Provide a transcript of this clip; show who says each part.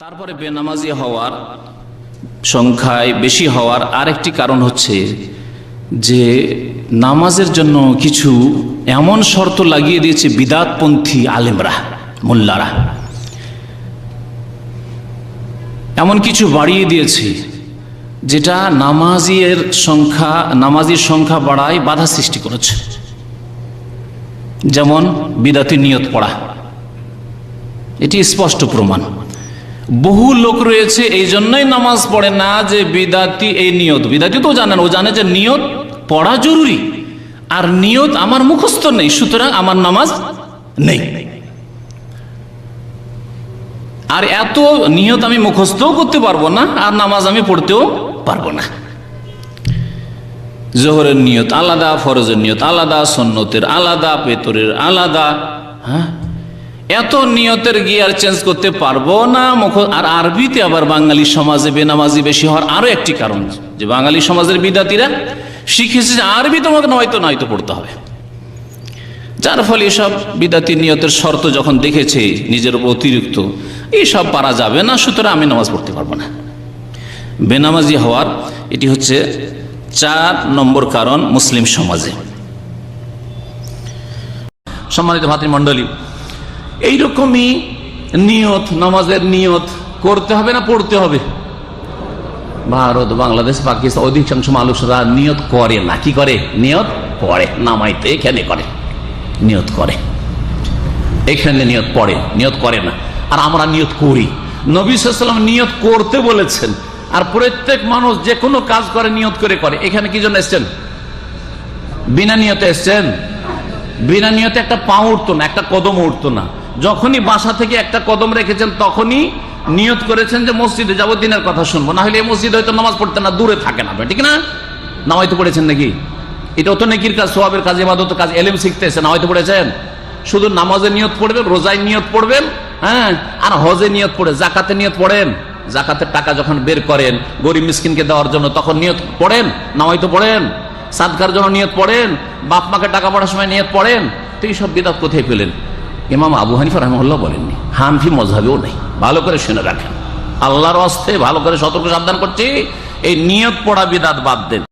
Speaker 1: তারপরে বেনামাজি হওয়ার সংখ্যায় বেশি হওয়ার আরেকটি কারণ হচ্ছে যে নামাজের জন্য কিছু এমন শর্ত লাগিয়ে দিয়েছে বিদাতপন্থী আলেমরা, মোল্লারা। এমন কিছু বাড়িয়ে দিয়েছে যেটা নামাজির সংখ্যা নামাজির সংখ্যা বাড়ায় বাধা সৃষ্টি করেছে। যেমন বিদাতি নিয়ত পড়া। এটি স্পষ্ট প্রমাণ। বহু লোক রয়েছে, এই জন্যই নামাজ পড়ে না যে বিদাতি এই নিয়ত। বিদাতি তো জানেন, ও জানে যে নিয়ত পড়া জরুরি, আর নিয়ত আমার মুখস্থ নেই, সুতরাং আমার নামাজ নেই। আর এত নিয়ত আমি মুখস্থও করতে পারব না, আর নামাজ আমি পড়তেও পারব না। জোহরের নিয়ত আলাদা, ফরজের নিয়ত আলাদা সন্ন্যতের আলাদা, পেতরের আলাদা হ্যাঁ? এত নিয়তের গিয়ার চেঞ্জ করতে পারব না, মুখ আর আরবিতে আবার বাঙালি সমাজে বেনামাজি বেশি হওয়ার আরও একটি কারণ যে বাঙালি সমাজের বিদ্যার্থীরা শিখেছে যে আরবি তোমাকে নয়তো নয়তো পড়তে হবে। যার ফলে এসব বিদাতি নিয়তের শর্ত যখন দেখেছে নিজের উপর অতিরিক্ত এইসব পারা যাবে না, সুতরাং আমি নামাজ পড়তে পারব না। বেনামাজি হওয়ার এটি হচ্ছে চার নম্বর কারণ মুসলিম সমাজে। সম্মানিত ভাতৃমণ্ডলী এইরকমই নিয়ত, নামাজের নিয়ত করতে হবে না পড়তে হবে? ভারত, বাংলাদেশ, পাকিস্তান, অধিকাংশ মানুষরা নিয়ত করে না। কি করে? নিয়ত করে নামাইতে এখানে করে। নিয়ত করে। এখানে নিয়ত পড়ে, নিয়ত করে না। আর আমরা নিয়ত করি। নবী নিয়ত করতে বলেছেন। আর প্রত্যেক মানুষ যে কোনো কাজ করে, নিয়ত করে করে। এখানে কি জন্য এসছেন? বিনা নিয়তে এসছেন? বিনা নিয়তে একটা পা উঠতো না, একটা কদম উঠতো না। যখনই বাসা থেকে একটা কদম রেখেছেন, তখনই নিয়ত করেছেন যে মসজিদে যাব, দিনের কথা শুনব। না হলে এই মসজিদে হয়তো নামাজ পড়তে না, দূরে থাকে না। ঠিক না? না হয়তো পড়েছেন নাকি? এটাও তো নেকির কাজ, সোয়াবের কাজ এবাদত কাজ, এলেম শিখতে এসে না হয়তো পড়েছেন? শুধু নামাজের নিয়ত পড়বেন, রোজায় নিয়ত পড়বেন হ্যাঁ? আর হজে নিয়ত পড়ে, জাকাতে নিয়ত পড়েন। জাকাতের টাকা যখন বের করেন, গরিব মিসকিনকে দেওয়ার জন্য তখন নিয়ত পড়েন না হয়তো পড়েন। সাদকার জন্য নিয়ত পড়েন, বাপ মাকে টাকা পড়ার সময় নিয়ত পড়েন। তো এইসব বিদাত কোথায় পেলেন? ইমাম আবু হানিফা রহমুল্লাহ বলেননি। হানফি মজহাবেও নেই। ভালো করে শুনে রাখেন। আল্লাহর অস্তে ভালো করে সতর্ক সাবধান করছি। এই নিয়োগ পড়া বিদাত বাদ দেন।